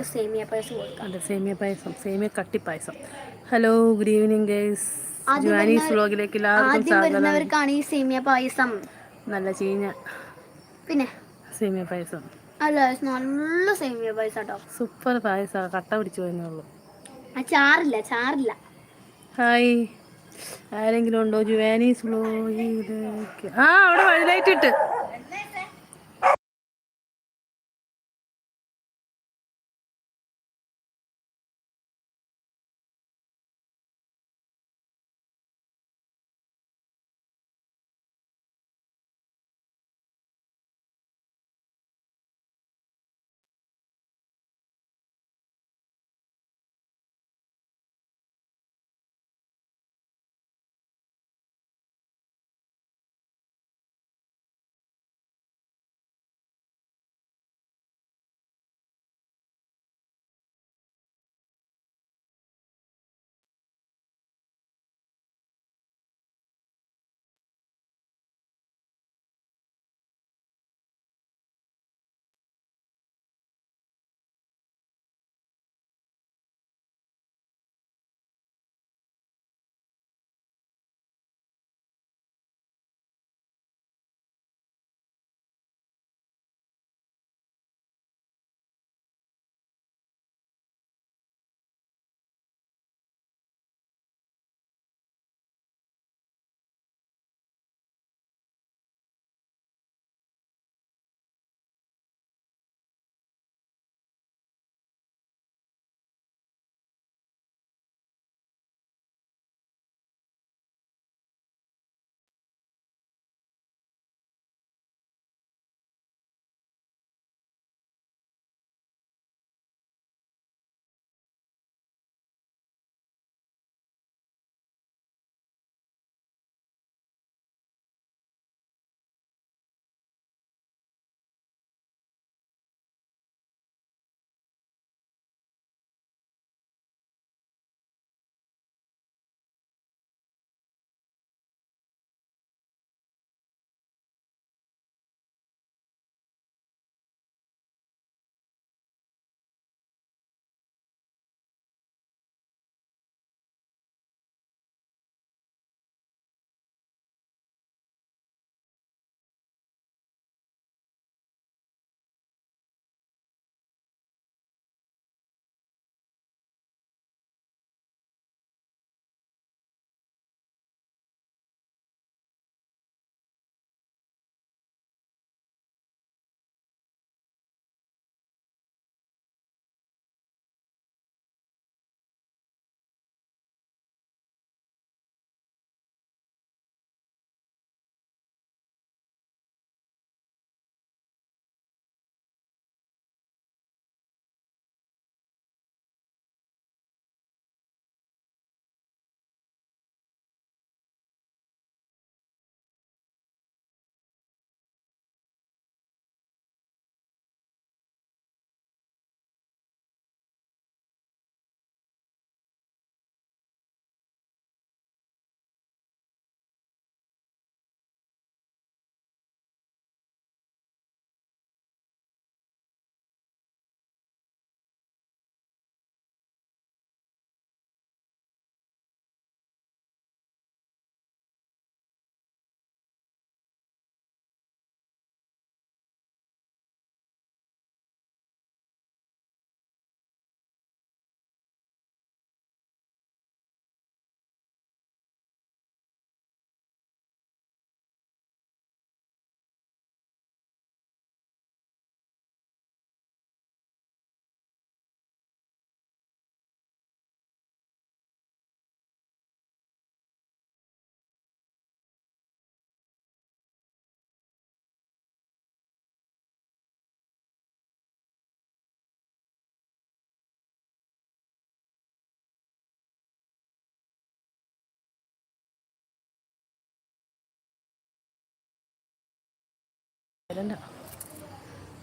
നമുക്ക് സേമിയ പായസം കൊടുക്കാം. അതെ സേമിയ പായസം സേമിയ കട്ടി പായസം. ഹലോ ഗുഡ് ഈവനിങ് ഗൈസ് ജുവാനീസ് വ്ലോഗിലേക്ക് എല്ലാവർക്കും ആദ്യം സ്വാഗതം. വരുന്നവർക്കാണ് ഈ സേമിയ പായസം. നല്ല ചീഞ്ഞ പിന്നെ? സേമിയ പായസം. അല്ല നല്ല സേമിയ പായസം കേട്ടോ സൂപ്പർ പായസം കട്ട പിടിച്ചു പോയെന്നുള്ളൂ ആ ചാറില്ല ചാറില്ല. ഹായ് ആരെങ്കിലും ഉണ്ടോ ജുവാനീസ് വ്ലോഗിലേക്ക് ആ അവിടെ വഴിലൈറ്റ്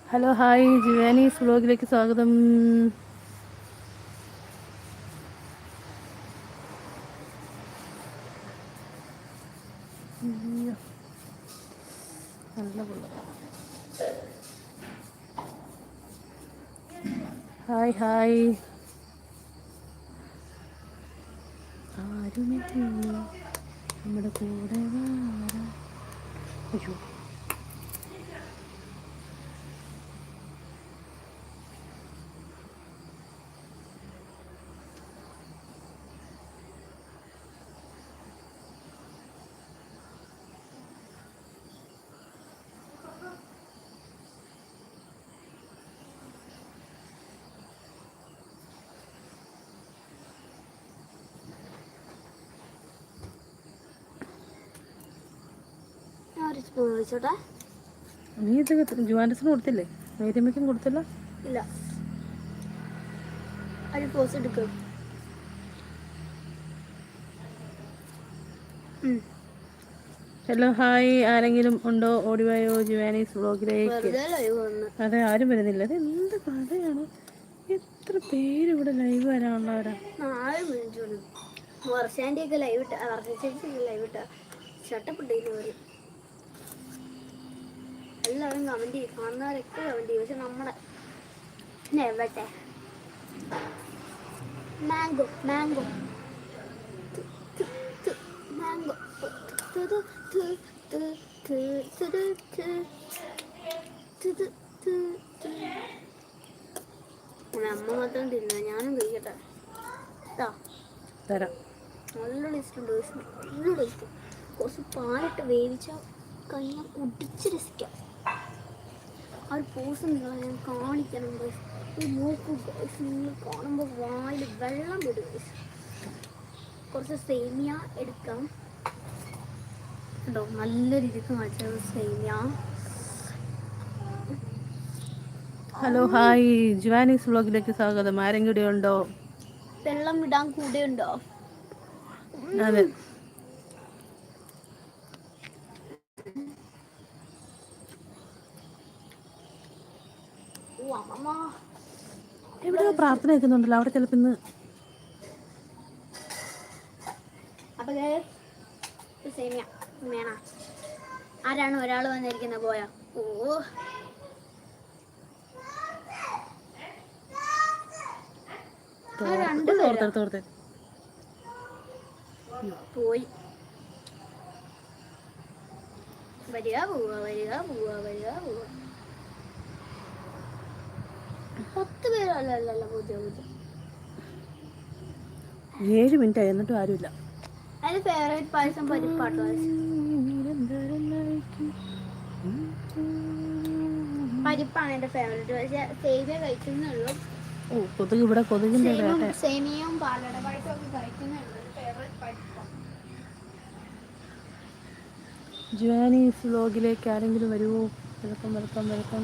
ഹലോ ഹായ് ജുവാനീസ് വ്ലോഗിലേക്ക് സ്വാഗതം നല്ല ഹായ് ഹായ് ആരുമില്ല. നമ്മുടെ കൂടെ. അയ്യോ. നീ ഇത് ജുവാൻഡസിന് കൊടുത്തില്ലേ? മേരിയമ്മയ്ക്കും കൊടുത്തില്ല? ഇല്ല. ഒരു പോസ് എടുക്കും. Hello hi. ആരെങ്കിലും ഉണ്ടോ? ഓടിവായോ ജുവാനീസ് വ്ളോഗിലേക്ക് ലൈവ് അതെ ആരും വരുന്നില്ല. അത് എന്ത് കഥയാണ്? എത്ര പേര് ഇവിടെ ലൈവ് വരാനുള്ളവരാ? ലൈവ് ഇട്ട ലൈവ് ഇട്ട ഷട്ടപ്പിട്ടില്ല അവർ എല്ലാവരും കമന്റ് ചെയ്യും കാണുന്നവരൊക്കെ കമന്റ് ചെയ്യും പക്ഷെ നമ്മുടെ എവിടെ മാംഗോ മാംഗോ മാംഗോ അമ്മ മാത്രം തിന്ന ഞാനും കഴിക്കട്ടെ കേട്ടോ തരാം നല്ല ടേസ്റ്റ്. നല്ല ടേസ്റ്റ് കുറച്ച് പാലിട്ട് വേവിച്ച കഴിഞ്ഞാൽ കുടിച്ച് രസിക്കാം ഒരു പോസ് നിങ്ങളെ ഞാൻ കാണിക്കണം നോക്കൂ guys. നിങ്ങൾ കാണുമ്പോൾ വായിൽ വെള്ളം വിടും. കുറച്ച് സേമിയ എടുക്കാം. കേട്ടോ നല്ല രീതിക്ക് കാണിച്ചത് സേമിയ. ഹലോ ഹായ് ജുവാനീസ് വ്ളോഗിലേക്ക് സ്വാഗതം. ആരെങ്കിലും ഉണ്ടോ വെള്ളം ഇടാൻ കൂടെ ഉണ്ടോ അതെ. എവിടെയോ പ്രാർത്ഥന വെക്കുന്നുണ്ടല്ലോ അവിടെ ചിലപ്പോൾ ഇന്ന് ആരാണ് ഒരാൾ വന്നിരിക്കുന്ന പോയ? ഓ. പോയി. വരിക പോവുക വരിക പോവുക വരിക പോവുക. പത്ത് പേരല്ല അല്ല അല്ല പൂജ്യം പൂജ്യം. ഏഴ് മിനിറ്റ് ആയി എന്നിട്ടും ആരുമില്ല. അതിന് ഫേവറേറ്റ് പായസം പരിപ്പാട്ടോ പരിപ്പാണ് എന്റെ ഫേവറേറ്റ് പക്ഷേ സേമിയ കഴിക്കുന്നുള്ളൂ ഓ കൊതുക് ഇവിടെ കൊതുകിന്റെ സേമിയും സേമിയയും പാലട ഫേവറേറ്റ് പരിപ്പാണ് ജുവാനീസ് വ്ലോഗിലേക്ക് ആരെങ്കിലും വരുമോ? വെളുക്കം വെൽക്കം വെൽക്കം.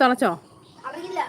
തിളച്ചോ? അറിയില്ല